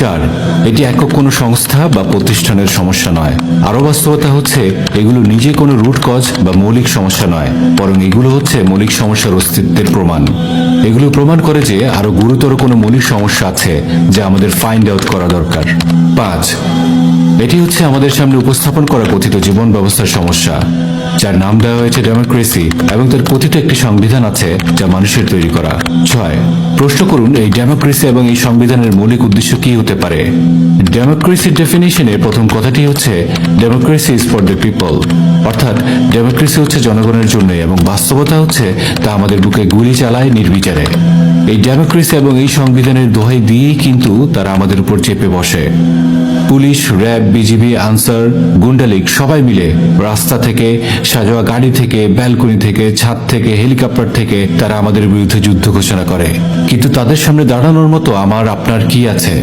চার, এটি একক কোনো সংস্থা বা প্রতিষ্ঠানের সমস্যা নয়। আরও বাস্তবতা হচ্ছে, এগুলো নিজে কোনো রুট কজ বা মৌলিক সমস্যা নয়, বরং এগুলো হচ্ছে মৌলিক সমস্যার অস্তিত্বের প্রমাণ। এগুলো প্রমাণ করে যে আরও গুরুতর কোনো মৌলিক সমস্যা আছে, যা আমাদের ফাইন্ড আউট করা দরকার। পাঁচ, এটি হচ্ছে আমাদের সামনে উপস্থাপন করা কথিত জীবন ব্যবস্থার সমস্যা। যার নাম দেওয়া হয়েছে ডেমোক্রেসি এবং তার কথিত একটি সংবিধান আছে যা মানুষের তৈরি করা। ছয়, প্রশ্ন করুন, এই ডেমোক্রেসি এবং এই সংবিধানের মৌলিক উদ্দেশ্য কি হতে পারে? ডেমোক্রেসির ডেফিনেশনে প্রথম কথাটি হচ্ছে, democracy is for the people. অর্থাৎ, ডেমোক্রেসি হচ্ছে জনগণের জন্য এবং বাস্তবতা হচ্ছে, তা আমাদের বুকে গুলি চালায় নির্বিচারে। এই ডেমোক্রেসি এবং এই সংবিধানের দোহাই দিয়েই কিন্তু তারা আমাদের উপর চেপে বসে। পুলিশ, র্যাব, বিজিবি, আনসার গুন্ডালিক সবাই মিলে রাস্তা থেকে সাজোয়া গাড়ি থেকে, ব্যালকনি থেকে, ছাদ থেকে, হেলিকপ্টার থেকে তারা আমাদের বিরুদ্ধে যুদ্ধ ঘোষণা করে। কিন্তু তাদের সামনে দাঁড়ানোর মতো আমার, আপনার কি আছে?